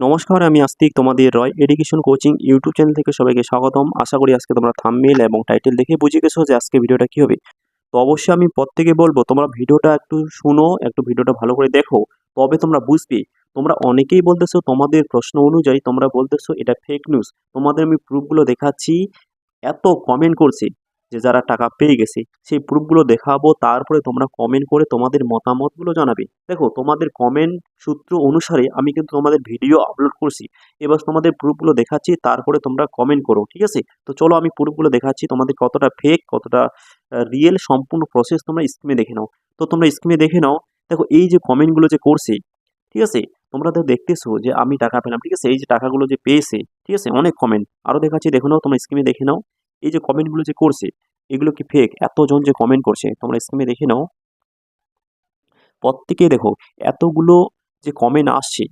নমস্কার, আমি আস্তিক তোমাদের Roy education coaching YouTube channel থেকে সবাইকে স্বাগতম। আশা করি আজকে তোমরা থাম্বনেল এবং টাইটেল দেখে বুঝে গেছো যে আজকে ভিডিওটা কী হবে। তো অবশ্যই আমি প্রত্যেকে বলব, তোমরা ভিডিওটা একটু শুনো, একটু ভিডিওটা ভালো করে দেখো, তবে তোমরা বুঝবে, তোমরা অনেকেই বলতেছো তোমাদের প্রশ্ন অনুযায়ী তোমরা বলতেছো এটা ফেক নিউজ তোমাদের আমি প্রুফগুলো দেখাচ্ছি, এত কমেন্ট করছে। যে যারা টাকা পেয়ে গেছে, সেই প্রুফগুলো দেখাবো, তারপরে তোমরা কমেন্ট করে তোমাদের মতামতগুলো জানাবে। দেখো, তোমাদের কমেন্ট সূত্র অনুসারে আমি কিন্তু তোমাদের ভিডিও আপলোড করছি। এবার তোমাদের প্রুফগুলো দেখাচ্ছি, তারপরে তোমরা কমেন্ট করো, ঠিক আছে? তো চলো আমি প্রুফগুলো দেখাচ্ছি, তোমাদের কতটা ফেক কতটা রিয়েল সম্পূর্ণ প্রসেস তোমরা স্ক্রিনে দেখে নাও। তো তোমরা স্ক্রিনে দেখে নাও, দেখো এই যে কমেন্টগুলো যে করছে, ঠিক আছে? তোমরা তো দেখতেছো যে আমি টাকা পেলাম, ঠিক আছে? এই যে টাকাগুলো যে পেয়েছে, ঠিক আছে? অনেক কমেন্ট আরও দেখাচ্ছি, দেখে নাও, তোমরা স্ক্রিনে দেখে নাও। এই যে কমেন্টগুলো যে করছে এগুলো কি ফেক এতজন যে কমেন্ট করছে, তোমরা স্ক্রিনে দেখে নাও। প্রত্যেকে দেখো, এতগুলো যে কমেন্ট আসছে,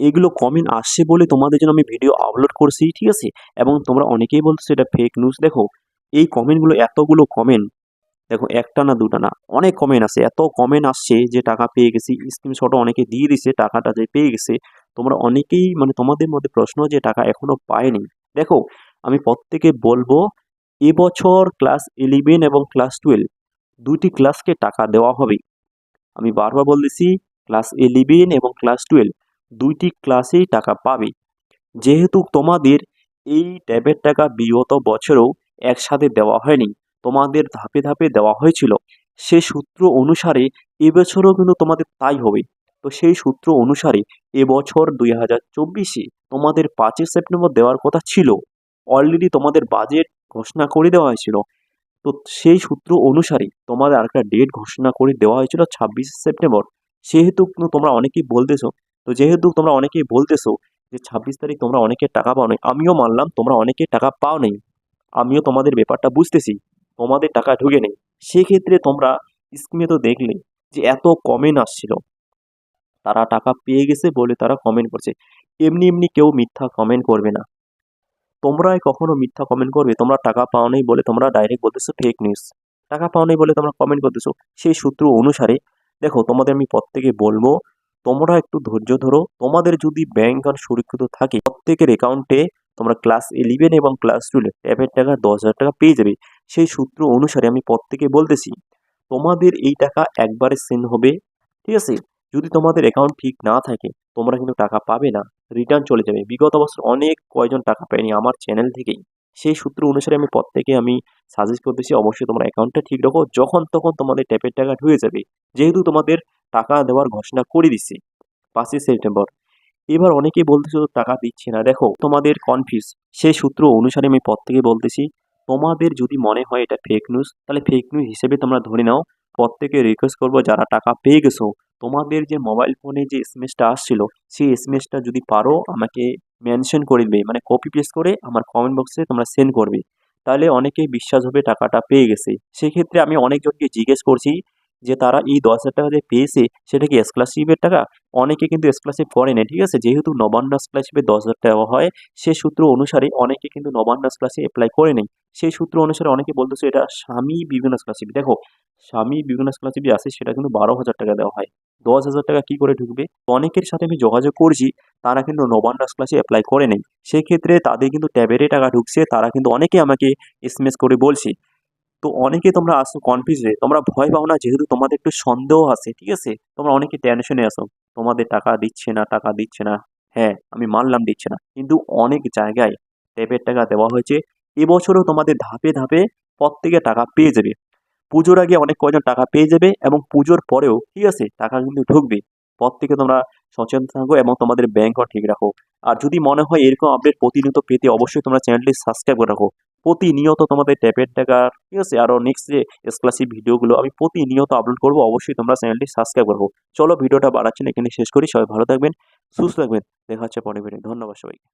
এগুলো কমেন্ট আসছে বলে তোমাদের জন্য আমি ভিডিও আপলোড করছি, ঠিক আছে? এবং তোমরা অনেকেই বলছো এটা ফেক নিউজ দেখো, এই কমেন্টগুলো এতগুলো কমেন্ট দেখো, একটা না দুটা না, অনেক কমেন্ট আছে এত কমেন্ট আসছে যে টাকা পেয়ে গেছি স্ক্রিনশটও অনেকে দিয়ে দিছে, টাকাটা যে পেয়ে গেছে। তোমরা অনেকেই মানে তোমাদের মধ্যে প্রশ্ন যে টাকা এখনও পায়নি। দেখো, আমি প্রত্যেকে বলব এবছর ক্লাস ইলেভেন এবং ক্লাস টুয়েলভ দুটি ক্লাসকে টাকা দেওয়া হবে। আমি বারবার বলতেছি, ক্লাস ইলেভেন এবং ক্লাস টুয়েলভ দুইটি ক্লাসেই টাকা পাবে। যেহেতু তোমাদের এই ট্যাবের টাকা বিগত বছরেও একসাথে দেওয়া হয়নি, তোমাদের ধাপে ধাপে দেওয়া হয়েছিল। সে সূত্র অনুসারে এবছরও কিন্তু তোমাদের তাই হবে। তো সেই সূত্র অনুসারে এবছর দুই হাজার চব্বিশে তোমাদের পাঁচই সেপ্টেম্বর দেওয়ার কথা ছিল। অলরেডি তোমাদের বাজেট ঘোষণা করে দেওয়া হয়েছিল। তো সেই সূত্র অনুসারে তোমাদের আরেকটা ডেট ঘোষণা করে দেওয়া হয়েছিল ছাব্বিশে সেপ্টেম্বর। সেহেতু তোমরা অনেকেই বলতেছো, তো যেহেতু তোমরা অনেকেই বলতেছো যে ছাব্বিশ তারিখ তোমরা অনেকে টাকা পাও নাই আমিও মানলাম তোমরা অনেকে টাকা পাও নেই আমিও তোমাদের ব্যাপারটা বুঝতেছি, তোমাদের টাকা ঢুকে নেই। সেক্ষেত্রে তোমরা স্কিমে তো দেখলে যে এত কমেন্ট আসছিল। তারা টাকা পেয়ে গেছে বলে তারা কমেন্ট করছে। এমনি এমনি কেউ মিথ্যা কমেন্ট করবে না। তোমরাই কখনো মিথ্যা কমেন্ট করবে। তোমরা টাকা পাও নেই বলে তোমরা ডাইরেক্ট বলতেছো ফেক নিউজ টাকা পাও নেই বলে তোমরা কমেন্ট করতেছো। সেই সূত্র অনুসারে, দেখো তোমাদের আমি প্রত্যেকে বলব, তোমরা একটু ধৈর্য ধরো। তোমাদের যদি ব্যাংক অ্যাকাউন্ট সুরক্ষিত থাকে, প্রত্যেকের অ্যাকাউন্টে তোমরা ক্লাস ইলেভেন এবং ক্লাস টুয়েলভ ট্যাবের টাকা দশ হাজার টাকা পেয়ে যাবে। সেই সূত্র অনুসারে আমি প্রত্যেকে বলতেছি, তোমাদের এই টাকা একবারে সেন্ড হবে। ঠিক আছে? যদি তোমাদের অ্যাকাউন্ট ঠিক না থাকে, তোমরা কিন্তু টাকা পাবে না। রিটার্ন চলে যাবে। বিগত বছর অনেক কয়জন টাকা পায়নি আমার চ্যানেল থেকেই। সেই সূত্র অনুসারে আমি প্রত্যেকে আমি সাজেস্ট করতেছি, অবশ্যই তোমার অ্যাকাউন্টটা ঠিক রাখো। যখন তখন তোমাদের ট্যাপের টাকা ঢুকে যাবে। যেহেতু তোমাদের টাকা দেওয়ার ঘোষণা করে দিচ্ছে পাঁচই সেপ্টেম্বর। এবার অনেকেই বলতেছে টাকা দিচ্ছে না। দেখো, তোমাদের কনফিউজ সেই সূত্র অনুসারে আমি প্রত্যেকে বলতেছি, তোমাদের যদি মনে হয় এটা ফেক নিউজ তাহলে ফেক নিউজ হিসেবে তোমরা ধরে নাও। প্রত্যেকে রিকোয়েস্ট করব, যারা টাকা পেয়ে গেছো তোমাদের যে মোবাইল ফোনে যে এসএমএসটা আসছিল, সেই এসএমএসটা যদি পারো, আমাকে মেনশন করে দেবে মানে কপি পেস্ট করে আমার কমেন্ট বক্সে তোমরা সেন্ড করবে। তাহলে অনেকেই বিশ্বাস হবে টাকাটা পেয়ে গেছে। সেক্ষেত্রে আমি অনেকজনকে জিজ্ঞেস করছি যে তারা এই দশ হাজার টাকা যে পেয়েছে, সেটা কি স্কলারশিপের টাকা? অনেকে কিন্তু স্কলারশিপ করে না ঠিক আছে? যেহেতু নবান্ন স্কলারশিপে দশ হাজার টাকা হয়, সে সূত্র অনুসারে অনেকে কিন্তু নবান্ন স্কলারশিপ অ্যাপ্লাই করে নেই। সেই সূত্র অনুসারে অনেকে বলতেছে, এটা স্বামী বিভিন্ন স্কলারশিপ দেখো, স্বামী বিভিন্ন স্কলারশিপ যে আছে, সেটা কিন্তু বারো হাজার টাকা দেওয়া হয়। দশ হাজার টাকা কী করে ঢুকবে? অনেকের সাথে আমি যোগাযোগ করছি, তারা কিন্তু নবান্ন ক্লাসে অ্যাপ্লাই করে নেই। সেক্ষেত্রে তাদের কিন্তু ট্যাবেরে টাকা ঢুকছে, তারা কিন্তু অনেকে আমাকে এসএমএস করে বলছে। তো অনেকে তোমরা আসো কনফিউজে তোমরা ভয় পাও না, যেহেতু তোমাদের একটু সন্দেহ আছে, ঠিক আছে? তোমরা অনেকে টেনশনে আসো, তোমাদের টাকা দিচ্ছে না, টাকা দিচ্ছে না হ্যাঁ আমি মানলাম দিচ্ছে না। কিন্তু অনেক জায়গায় ট্যাবের টাকা দেওয়া হয়েছে, এবছরও তোমাদের ধাপে ধাপে প্রত্যেকে টাকা পেয়ে যাবে। পুজোর আগে অনেক কয়জন টাকা পেয়ে যাবে এবং পুজোর পরেও ঠিক আছে, টাকা কিন্তু ঢুকবে। পর থেকে তোমরা সচেতন থাকো এবং তোমাদের ব্যাংকও ঠিক রাখো। আর যদি মনে হয় এরকম আপডেট প্রতিনিয়ত পেতে অবশ্যই তোমরা চ্যানেলটি সাবস্ক্রাইব করে রাখো। প্রতিনিয়ত তোমাদের ট্যাপের টাকা, ঠিক আছে? আরও নেক্সট যে এক্সক্লাসিভ ভিডিওগুলো আমি প্রতিনিয়ত আপলোড করব, অবশ্যই তোমরা চ্যানেলটি সাবস্ক্রাইব করব চলো ভিডিওটা বাড়াচ্ছি না এখানে শেষ করি। সবাই ভালো থাকবেন, সুস্থ থাকবেন। দেখা হচ্ছে পরে ভিডিও ধন্যবাদ সবাইকে।